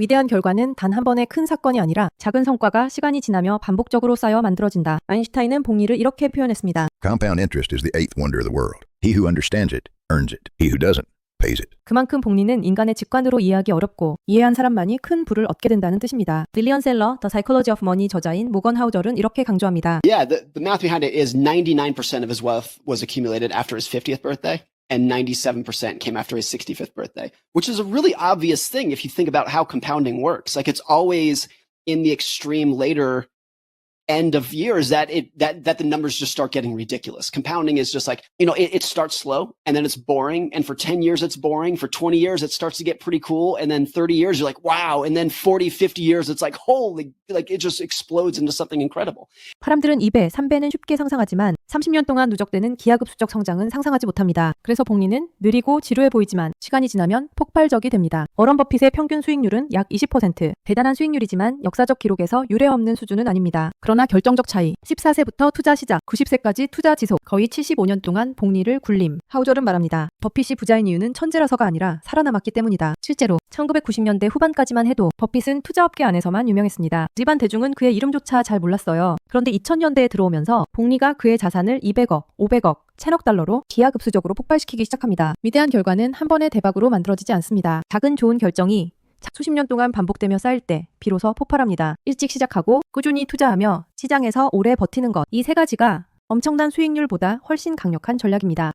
위대한 결과는 단 한 번의 큰 사건이 아니라 작은 성과가 시간이 지나며 반복적으로 쌓여 만들어진다. 아인슈타인은 복리를 이렇게 표현했습니다. Compound interest is the eighth wonder of the world. He who understands it earns it. He who doesn't pays it. 그만큼 복리는 인간의 직관으로 이해하기 어렵고 이해한 사람만이 큰 부를 얻게 된다는 뜻입니다. 릴리언 셀러, The Psychology of Money 저자인 모건 하우절은 이렇게 강조합니다. Yeah, the, the math behind it is 99% of his wealth was accumulated after his 50th birthday, and 97% came after his 65th birthday, which is a really obvious thing if you think about how compounding works. Like it's always in the extreme later end of years that it that that the numbers just start getting ridiculous. Compounding is just like, you know, it, it starts slow and then it's boring. And for 10 years it's boring. For 20 years it starts to get pretty cool. And then 30 years you're like, wow. And then 40, 50 years it's like, holy like it just explodes into something incredible. 사람들은 2배, 3배는 쉽게 상상하지만 30년 동안 누적되는 기하급수적 성장은 상상하지 못합니다. 그래서 복리는 느리고 지루해 보이지만 시간이 지나면 폭발적이 됩니다. 워런 버핏의 평균 수익률은 약 20%. 대단한 수익률이지만 역사적 기록에서 유례 없는 수준은 아닙니다. 그러나 결정적 차이. 14세부터 투자 시작, 90세까지 투자 지속, 거의 75년 동안 복리를 굴림. 하우절은 말합니다. 버핏이 부자인 이유는 천재라서가 아니라 살아남았기 때문이다. 실제로 1990년대 후반까지만 해도 버핏은 투자업계 안에서만 유명했습니다. 일반 대중은 그의 이름조차 잘 몰랐어요. 그런데 2000년대에 들어오면서 복리가 그의 자산을 200억, 500억, 1000억 달러로 기하급수적으로 폭발시키기 시작합니다. 위대한 결과는 한 번의 대박으로 만들어지지 않습니다. 작은 좋은 결정이 수십 년 동안 반복되며 쌓일 때 비로소 폭발합니다. 일찍 시작하고 꾸준히 투자하며 시장에서 오래 버티는 것. 이 세 가지가 엄청난 수익률보다 훨씬 강력한 전략입니다.